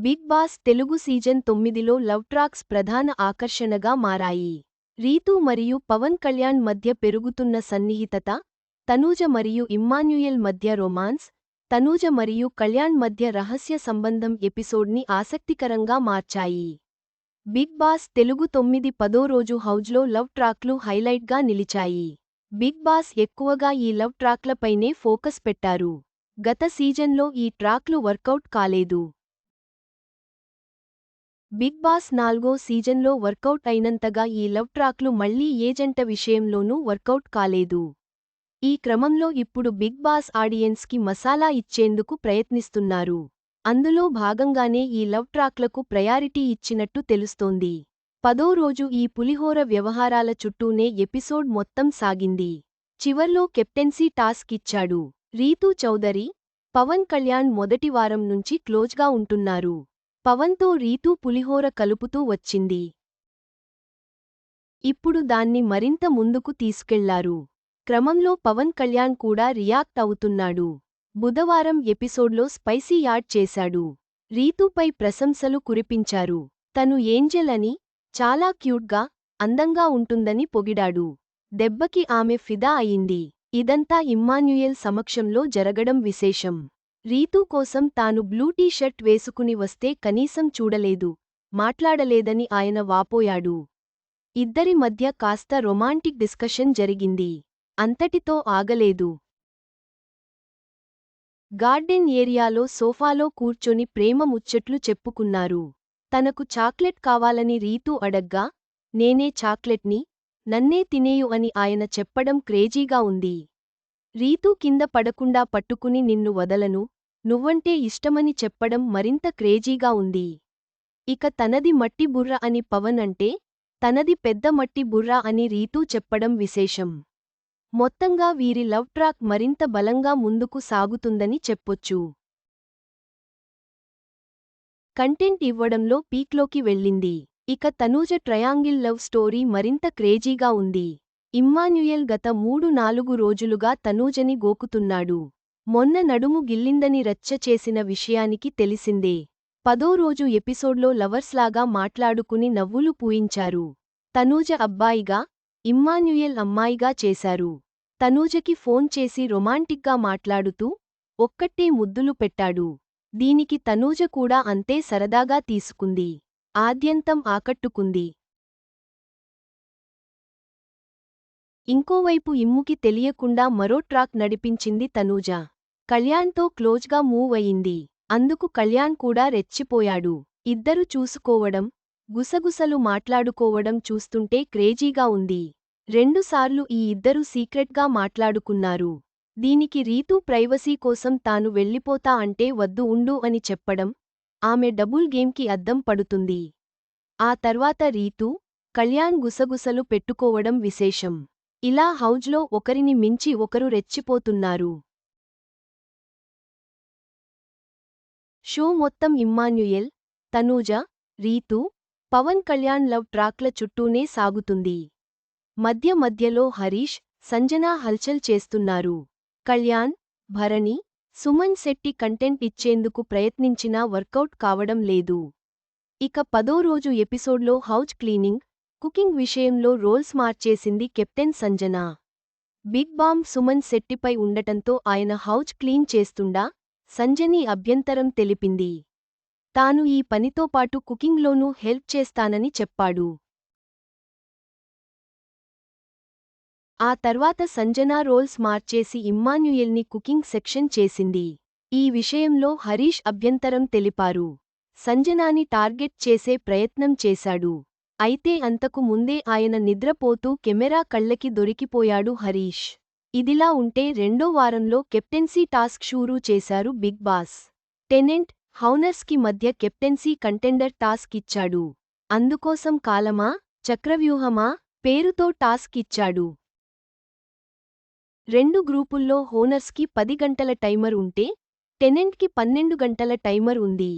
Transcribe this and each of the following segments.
Big boss Telugu season తొమ్మిదిలో love tracks ప్రధాన ఆకర్షణగా మారాయి. రీతు మరియు పవన్ కళ్యాణ్ మధ్య పెరుగుతున్న సన్నిహితత తనూజ మరియు ఇమ్మాన్యుయల్ మధ్య రొమాన్స్ తనూజ మరియు కళ్యాణ్ మధ్య రహస్య సంబంధం ఎపిసోడ్ని ఆసక్తికరంగా మార్చాయి. బిగ్ బాస్ తెలుగు తొమ్మిది పదో రోజు హౌజ్లో లవ్ ట్రాక్లు హైలైట్గా నిలిచాయి. బిగ్ బాస్ ఎక్కువగా ఈ లవ్ ట్రాక్లపైనే ఫోకస్ పెట్టారు. గత సీజన్లో ఈ ట్రాక్లు వర్కౌట్ కాలేదు. బిగ్ బాస్ నాల్గో సీజన్లో వర్కౌట్ అయినంతగా ఈ లవ్ ట్రాక్లు మళ్ళీ ఏజెంట విషయంలోనూ వర్కౌట్ కాలేదు. ఈ క్రమంలో ఇప్పుడు బిగ్ బాస్ ఆడియన్స్కి మసాలా ఇచ్చేందుకు ప్రయత్నిస్తున్నారు. అందులో భాగంగానే ఈ లవ్ ట్రాక్లకు ప్రయారిటీ ఇచ్చినట్టు తెలుస్తోంది. పదో రోజు ఈ పులిహోర వ్యవహారాల చుట్టూనే ఎపిసోడ్ మొత్తం సాగింది. చివర్లో కెప్టెన్సీ టాస్క్ ఇచ్చాడు. రీతూ చౌదరి పవన్ కళ్యాణ్ మొదటి వారం నుంచి క్లోజ్గా ఉంటున్నారు. పవన్తో రీతూ పులిహోర కలుపుతూ వచ్చింది. ఇప్పుడు దాన్ని మరింత ముందుకు తీసుకెళ్ళారు. క్రమంలో పవన్ కళ్యాణ్ కూడా రియాక్ట్ అవుతున్నాడు. బుధవారం ఎపిసోడ్లో స్పైసీ యాడ్ చేశాడు. రీతూపై ప్రశంసలు కురిపించారు. తను ఏంజెల్ అని చాలా క్యూట్గా అందంగా ఉంటుందని పొగిడాడు. దెబ్బకి ఆమె ఫిదా అయింది. ఇదంతా ఇమ్మాన్యుయల్ సమక్షంలో జరగడం విశేషం. రీతూ కోసం తాను బ్లూ టీ షర్ట్ వేసుకుని వస్తే కనీసం చూడలేదు మాట్లాడలేదని ఆయన వాపోయాడు. ఇద్దరి మధ్య కాస్త రొమాంటిక్ డిస్కషన్ జరిగింది. అంతటితో ఆగలేదు. గార్డెన్ ఏరియాలో సోఫాలో కూర్చొని ప్రేమ ముచ్చట్లు చెప్పుకున్నారు. తనకు చాక్లెట్ కావాలని రీతూ అడగ్గా నేనే చాక్లెట్ని నన్నే తినేయు అని ఆయన చెప్పడం క్రేజీగా ఉంది. రీతూ కింద పడకుండా పట్టుకుని నిన్ను వదలను నువ్వంటే ఇష్టమని చెప్పడం మరింత క్రేజీగా ఉంది. ఇక తనది మట్టి బుర్ర అని పవన్ అంటే తనది పెద్ద మట్టి బుర్ర అని రీతూ చెప్పడం విశేషం. మొత్తంగా వీరి లవ్ ట్రాక్ మరింత బలంగా ముందుకు సాగుతుందని చెప్పొచ్చు. కంటెంట్ ఇవ్వడంలో పీక్లోకి వెళ్ళింది. ఇక తనూజ ట్రయాంగిల్ లవ్ స్టోరీ మరింత క్రేజీగా ఉంది. ఇమ్మాన్యుయల్ గత మూడు నాలుగు రోజులుగా తనూజని గోకుతున్నాడు. మొన్న నడుము గిల్లిందని రచ్చ చేసిన విషయానికి తెలిసిందే. పదో రోజు ఎపిసోడ్లో లవర్స్లాగా మాట్లాడుకుని నవ్వులు పూయించారు. తనూజ అబ్బాయిగా ఇమ్మాన్యుయల్ అమ్మాయిగా చేశారు. తనూజకి ఫోన్ చేసి రొమాంటిక్గా మాట్లాడుతూ ఒక్కట్టే ముద్దులు పెట్టాడు. దీనికి తనూజ కూడా అంతే సరదాగా తీసుకుంది. ఆద్యంతం ఆకట్టుకుంది. ఇంకోవైపు ఇమ్ముకి తెలియకుండా మరో ట్రాక్ నడిపించింది తనూజ. కళ్యాణ్తో క్లోజ్గా మూవ్ అయింది. అందుకు కళ్యాణ్ కూడా రెచ్చిపోయాడు. ఇద్దరు చూసుకోవడం గుసగుసలు మాట్లాడుకోవడం చూస్తుంటే క్రేజీగా ఉంది. రెండుసార్లు ఈ ఇద్దరు సీక్రెట్గా మాట్లాడుకున్నారు. దీనికి రీతూ ప్రైవసీ కోసం తాను వెళ్ళిపోతా అంటే వద్దు ఉండు అని చెప్పడం ఆమె డబుల్ గేమ్కి అద్దం పడుతుంది. ఆ తర్వాత రీతూ కళ్యాణ్ గుసగుసలు పెట్టుకోవడం విశేషం. ఇలా హౌజ్లో ఒకరిని మించి ఒకరు రెచ్చిపోతున్నారు. షో మొత్తం ఇమ్మాన్యుయెల్ తనూజ రీతు పవన్ కళ్యాణ్ లవ్ ట్రాక్ల చుట్టూనే సాగుతుంది. మధ్య మధ్యలో హరీష్ సంజనా హల్చల్ చేస్తున్నారు. కళ్యాణ్ భరణి సుమన్ శెట్టి కంటెంట్ ఇచ్చేందుకు ప్రయత్నించినా వర్కౌట్ కావడం లేదు. ఇక పదో రోజు ఎపిసోడ్లో హౌజ్ క్లీనింగ్ కుకింగ్ విషయంలో రోల్స్ మార్చేసింది captain Sanjana. Bigg bomb Suman శెట్టిపై ఉండటంతో ఆయన హౌజ్ క్లీన్ చేస్తుండా? సంజని అభ్యంతరం తెలిపింది. తాను ఈ పనితో పాటు కుకింగ్లోనూ హెల్ప్ చేస్తానని చెప్పాడు. ఆ తర్వాత సంజనా రోల్స్ మార్చేసి ఇమ్మాన్యుయల్ని కుకింగ్ సెక్షన్ చేసింది. ఈ విషయంలో హరీష్ అభ్యంతరం తెలిపారు. సంజనాని టార్గెట్ చేసే ప్రయత్నం చేశాడు. అయితే అంతకు ముందే ఆయన నిద్రపోతూ కెమెరా కళ్ళకి దొరికిపోయాడు హరీష్. ఇదిలా ఉంటే రెండో వారంలో కెప్టెన్సీ టాస్క్ షూరూ చేశారు బిగ్ బాస్. టెనెంట్ హౌనర్స్కి మధ్య కెప్టెన్సీ కంటెండర్ టాస్క్ ఇచ్చాడు. అందుకోసం కాలమా చక్రవ్యూహమా పేరుతో టాస్క్ ఇచ్చాడు. రెండు గ్రూపుల్లో హోనర్స్కి పది గంటల టైమర్ ఉంటే టెనెంట్కి పన్నెండు గంటల టైమర్ ఉంది.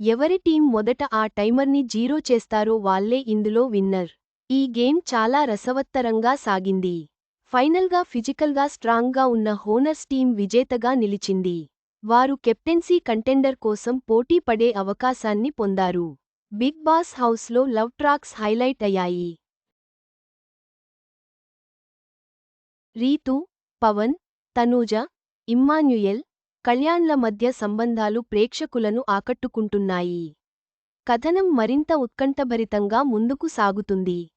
ఎవరి టీం మొదట ఆ టైమర్ని జీరో చేస్తారో వాళ్ళే ఇందులో విన్నర్. ఈ గేమ్ చాలా రసవత్తరంగా సాగింది. ఫైనల్గా ఫిజికల్గా స్ట్రాంగ్గా ఉన్న హోనర్స్ టీం విజేతగా నిలిచింది. వారు కెప్టెన్సీ కంటెండర్ కోసం పోటీ పడే అవకాశాన్ని పొందారు. బిగ్ బాస్ హౌస్లో లవ్ ట్రాక్స్ హైలైట్ అయ్యాయి. రీతు పవన్ తనూజ ఇమ్మాన్యుయల్ కళ్యాణ్ల మధ్య సంబంధాలు ప్రేక్షకులను ఆకట్టుకుంటున్నాయి. కథనం మరింత ఉత్కంఠభరితంగా ముందుకు సాగుతుంది.